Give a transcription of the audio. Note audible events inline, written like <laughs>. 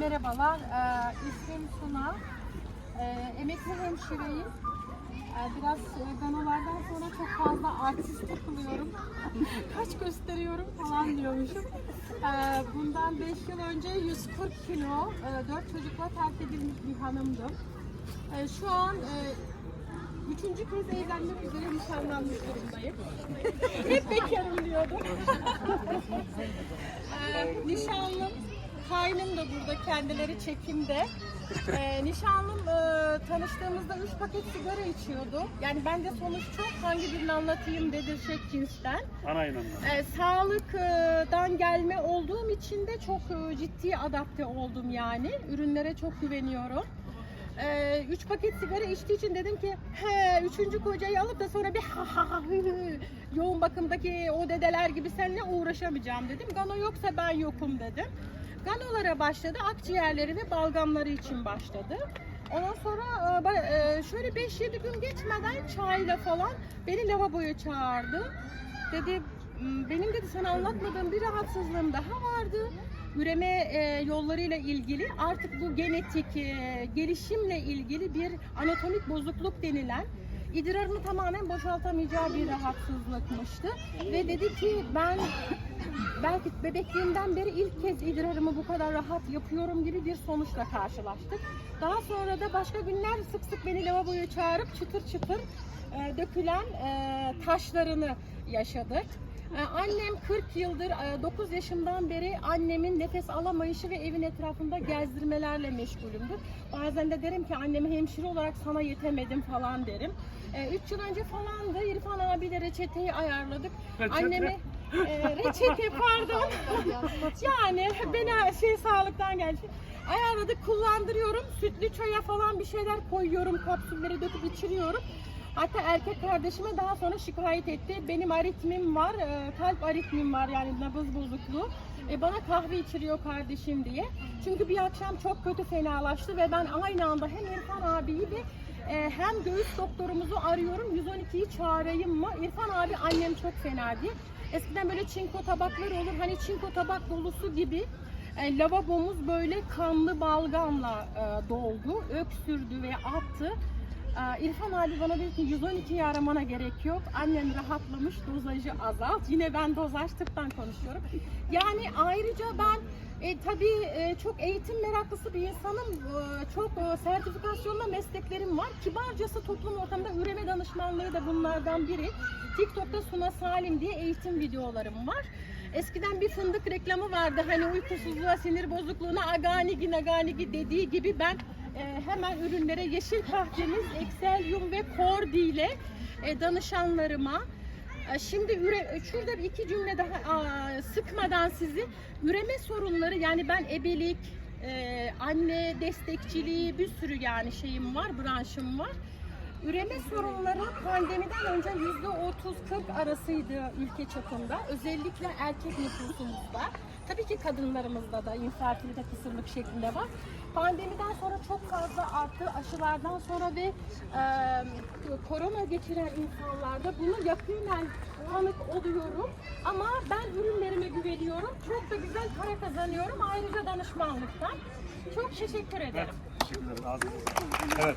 Merhabalar, ee, ismim Suna. Ee, emekli hemşireyim. Ee, biraz e, ganolardan sonra çok fazla artist takılıyorum. <laughs> Kaç gösteriyorum falan diyormuşum. Ee, bundan 5 yıl önce 140 kilo, 4 çocukla terk edilmiş bir hanımdım. Ee, şu an e, üçüncü kez evlenmek üzere nişanlanmış durumdayım. <laughs> Hep bekarım diyordum. <laughs> Ee, nişanlım, kaynım da burada, kendileri çekimde. <laughs> Ee, nişanlım e, tanıştığımızda 3 paket sigara içiyordu. Yani ben de sonuç çok hangi birini anlatayım dedirşek cinsten. Ana inanma. Ee, sağlıktan gelme olduğum için de çok e, ciddi adapte oldum yani. Ürünlere çok güveniyorum. Ee, üç paket sigara içtiği için dedim ki he üçüncü kocayı alıp da sonra bir ha ha ha hı hı, yoğun bakımdaki o dedeler gibi seninle uğraşamayacağım dedim. Gano yoksa ben yokum dedim. Ganolara başladı. Akciğerleri ve balgamları için başladı. Ondan sonra e, e, şöyle 5-7 gün geçmeden çayla falan beni lavaboya çağırdı. Dedi "M, benim dedi sana anlatmadığım bir rahatsızlığım daha vardı. Üreme e, yollarıyla ilgili artık bu genetik e, gelişimle ilgili bir anatomik bozukluk denilen idrarını tamamen boşaltamayacağı bir rahatsızlıkmıştı. Ve dedi ki ben <coughs> belki bebekliğimden beri ilk kez idrarımı bu kadar rahat yapıyorum gibi bir sonuçla karşılaştık. Daha sonra da başka günler sık sık beni lavaboya çağırıp çıtır çıtır e, dökülen e, taşlarını yaşadık. E, Annem 40 yıldır, e, 9 yaşımdan beri annemin nefes alamayışı ve evin etrafında gezdirmelerle meşgulümdür. Bazen de derim ki anneme hemşire olarak sana yetemedim falan derim. 3 yıl önce falan da İrfan abiyle reçeteyi ayarladık. Reçete? Anneme e, reçete <laughs> pardon. <laughs> yani beni şey sağlıktan geldi. Ayarladık kullandırıyorum. Sütlü çaya falan bir şeyler koyuyorum. Kapsülleri döküp içiriyorum. Hatta erkek kardeşime daha sonra şikayet etti. Benim aritmim var, e, kalp aritmim var yani nabız bozukluğu. E, bana kahve içiriyor kardeşim diye. Çünkü bir akşam çok kötü fenalaştı ve ben aynı anda hem İrfan abiyi ve e, hem göğüs doktorumuzu arıyorum. 112'yi çağırayım mı? İrfan abi annem çok fena diye. Eskiden böyle çinko tabakları olur. Hani çinko tabak dolusu gibi e, lavabomuz böyle kanlı balgamla e, doldu. Öksürdü ve attı. Ee, İrfan abi bana dedi ki 112'yi aramana gerek yok. Annen rahatlamış, dozajı azalt. Yine ben dozaj tıptan konuşuyorum. Yani ayrıca ben e, tabii e, çok eğitim meraklısı bir insanım. E, çok e, sertifikasyonla mesleklerim var. Kibarcası toplum ortamında üreme danışmanlığı da bunlardan biri. TikTok'ta Suna Salim diye eğitim videolarım var. Eskiden bir fındık reklamı vardı. Hani uykusuzluğa, sinir bozukluğuna aganigi naganigi dediği gibi ben e, hemen ürünlere yeşil kahvemiz, Excelium ve Cordi ile e, danışanlarıma e, Şimdi üre, şurada bir iki cümle daha aa, sıkmadan sizi üreme sorunları yani ben ebelik, e, anne destekçiliği bir sürü yani şeyim var, branşım var. Üreme sorunları pandemiden önce yüzde 30-40 arasıydı ülke çapında. Özellikle erkek nüfusumuzda. Tabii ki kadınlarımızda da infertilite kısırlık şeklinde var. Pandemiden sonra çok fazla arttı. Aşılardan sonra ve e, korona geçiren insanlarda bunu yakinen tanık oluyorum. Ama ben ürünlerime güveniyorum. Çok da güzel para kazanıyorum. Ayrıca danışmanlıktan. Çok teşekkür ederim. Teşekkür ederim. Evet.